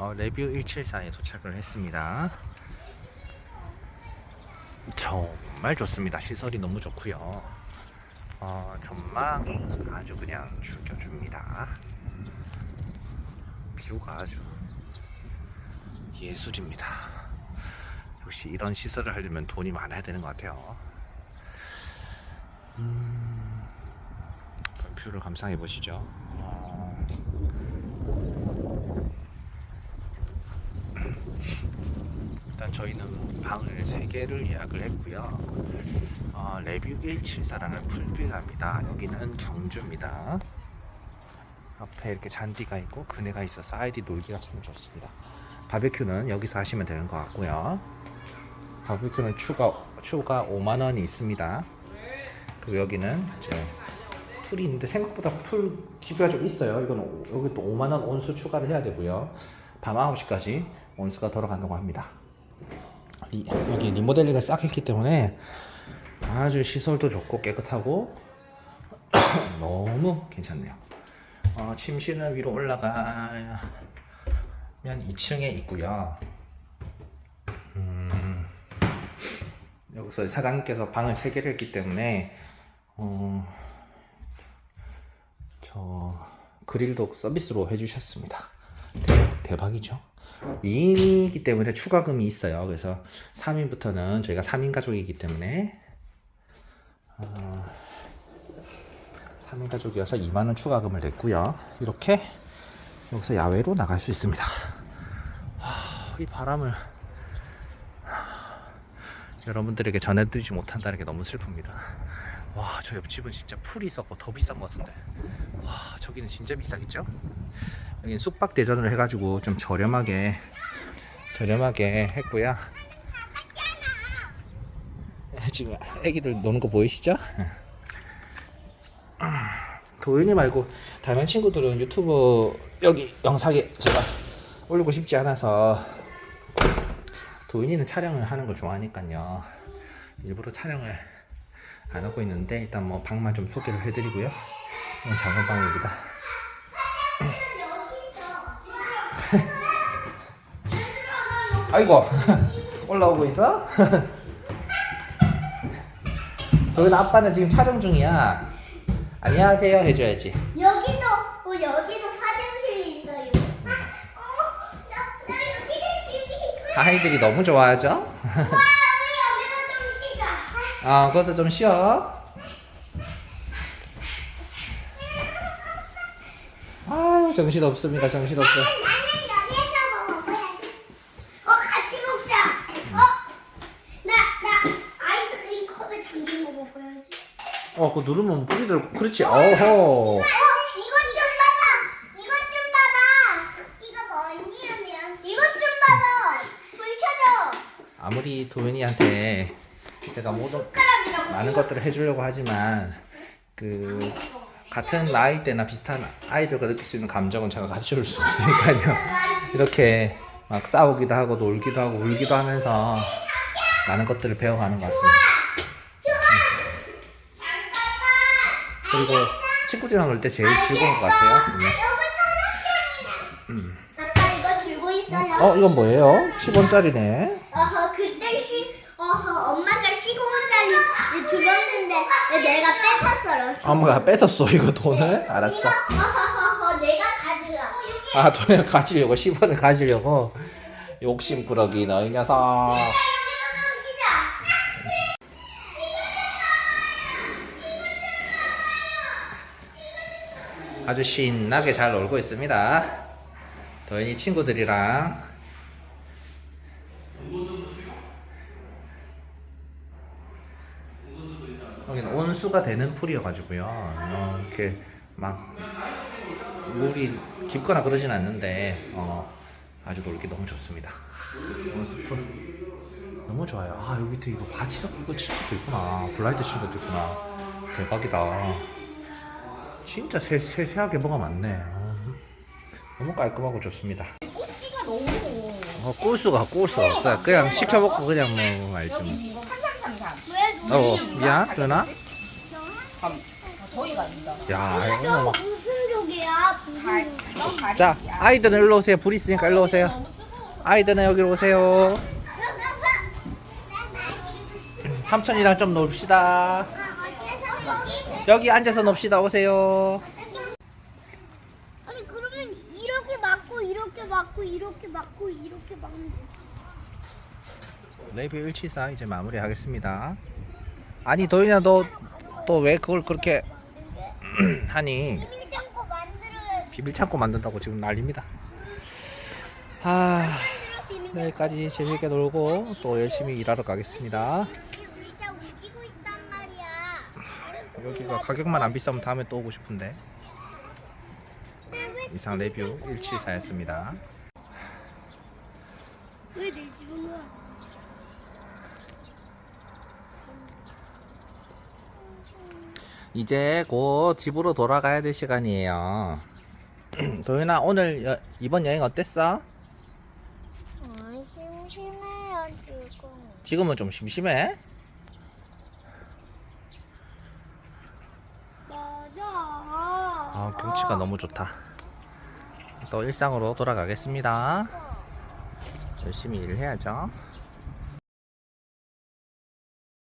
어, 레뷰 174에 도착을 했습니다. 정말 좋습니다. 시설이 너무 좋고요. 어, 전망이 아주 그냥 죽여줍니다. 뷰가 아주 예술입니다. 역시 이런 시설을 하려면 돈이 많아야 되는 것 같아요. 음, 뷰를 감상해 보시죠. 어, 일단 저희는 방을 3개를 예약을 했고요. 어, 레뷰 174라는 풀빌라입니다. 여기는 경주입니다. 앞에 이렇게 잔디가 있고 그네가 있어서 아이디 놀기가 참 좋습니다. 바베큐는 여기서 하시면 되는 것 같고요. 바베큐는 추가 추가 5만 원이 있습니다. 그리고 여기는 이제 풀이 있는데 생각보다 풀 기비가 좀 있어요. 이거는 오- 여기 또 5만 원 온수 추가를 해야 되고요. 밤 9시까지 온수가 돌아간다고 합니다. 리, 여기 리모델링을 싹 했기 때문에 아주 시설도 좋고 깨끗하고 너무 괜찮네요. 어, 침실은 위로 올라가면 2층에 있고요. 음, 여기서 사장님께서 방을 3개를 했기 때문에 어, 저 그릴도 서비스로 해주셨습니다. 대박, 대박이죠. 2인이기 때문에 추가금이 있어요. 그래서 3인부터는 저희가 3인 가족이기 때문에 어, 3인 가족이어서 2만원 추가금을 냈고요. 이렇게 여기서 야외로 나갈 수 있습니다. 하, 이 바람을 여러분들에게 전해드리지 못한다는 게 너무 슬픕니다. 와, 저 옆집은 진짜 풀이 있었고 더 비싼 것 같은데. 와, 저기는 진짜 비싸겠죠? 여기는 쑥박 대전을 해가지고 좀 저렴하게 저렴하게 했고요. 지금 애기들 노는 거 보이시죠? 도윤이 말고 다른 친구들은 유튜브 여기 영상에 제가 올리고 싶지 않아서 도윤이는 촬영을 하는 걸 좋아하니까요. 일부러 촬영을 안 하고 있는데 일단 뭐 방만 좀 소개를 해드리고요. 이건 작은 방입니다. 아이고 올라오고 있어? 도윤 아빠는 지금 촬영 중이야. 안녕하세요 해줘야지. 여기도 어, 여기도 화장실이 있어요. 아, 어, 나, 나 여기 집이 있고. 아이들이 너무 좋아하죠? 와, 우리 여기서 좀 쉬자. 아, 그것도 좀 쉬어. 아유, 정신 없습니다. 정신 없어. 나는 여기서 뭐 먹어야지. 어, 같이 먹자. 어, 나, 나 아이스크림 컵에 담긴 거 먹어야지. 어, 그거 누르면 뿌리 들고. 그렇지. 어허. 어, 이것 좀 봐봐. 이것 좀 봐봐. 이거 뭐냐면 이것 좀 봐봐. 불 켜줘. 아무리 도윤이한테 제가 모든 숟가락이라고. 많은 것들을 해주려고 하지만 그 같은 나이 대나 비슷한 아이들과 느낄 수 있는 감정은 제가 가르쳐줄 수 없으니까요. 이렇게 막 싸우기도 하고 놀기도 하고 울기도 하면서 많은 것들을 배워가는 것 같습니다. 그리고 친구들이랑 놀 때 제일 즐거운 것 같아요. 음. 여기 사람이야. 아빠 이거 들고 있어요. 어, 이건 뭐예요? 10원짜리네. 어허 그때 시 어허 엄마가 시공 원짜리 들었는데 내가 뺏었어요. 엄마가 뺏었어, 이거 돈을. 알았어. 이거 내가 가질라. 아, 돈을 가지려고, 10원을 가지려고. 욕심꾸러기, 너희 녀석. 아주 신나게 잘 놀고 있습니다. 도현이 친구들이랑 여기는 온수가 되는 풀이어가지고요. 어, 이렇게 막 물이 깊거나 그러진 않는데 어, 아주 놀기 너무 좋습니다. 온수 풀 너무 좋아요. 아 여기 밑에 이거 바치 이거 친 것도 있구나. 블라이트 친 것도 있구나. 대박이다. 진짜 세, 세세하게 뭐가 많네. 어, 너무 깔끔하고 좋습니다. 꽃기가 너무 어, 꿀수가 꿀수 없어요. 그냥 시켜먹고 그냥 뭐 알지. 뭐. 어, 미안, 누나. 아, 저희가 아니다. 야, 이거 무슨 족이야? 무슨 자, 아이들은 일로 오세요. 불 있으니까 일로 오세요. 아이들은 여기로 오세요. 삼촌이랑 좀 놀읍시다. 여기 앉아서 놉시다. 오세요. 아니 그러면 이렇게 맞고 이렇게 맞고 이렇게 맞고 이렇게 맞는 거. 레이브 174 이제 마무리하겠습니다. 아니 도윤아 너 또 왜 그걸 그렇게 하니? 비밀 창고 만들어야 비밀 창고 만든다고 지금 난립니다. 아, 내일까지 재밌게 놀고 또 열심히 일하러 가겠습니다. 창고. 우리 자 웃기고 있단 말이야. 알았어. 여기가 가격만 안 비싸면 다음에 또 오고 싶은데 왜 이상 레뷰 174였습니다. 왜내 집은 와? 이제 곧 집으로 돌아가야 될 시간이에요. 도윤아 오늘 여- 이번 여행 어땠어? 아 심심해요 지금. 지금은 좀 심심해? 맞아. 아 경치가 너무 좋다. 또 일상으로 돌아가겠습니다. 열심히 일해야죠.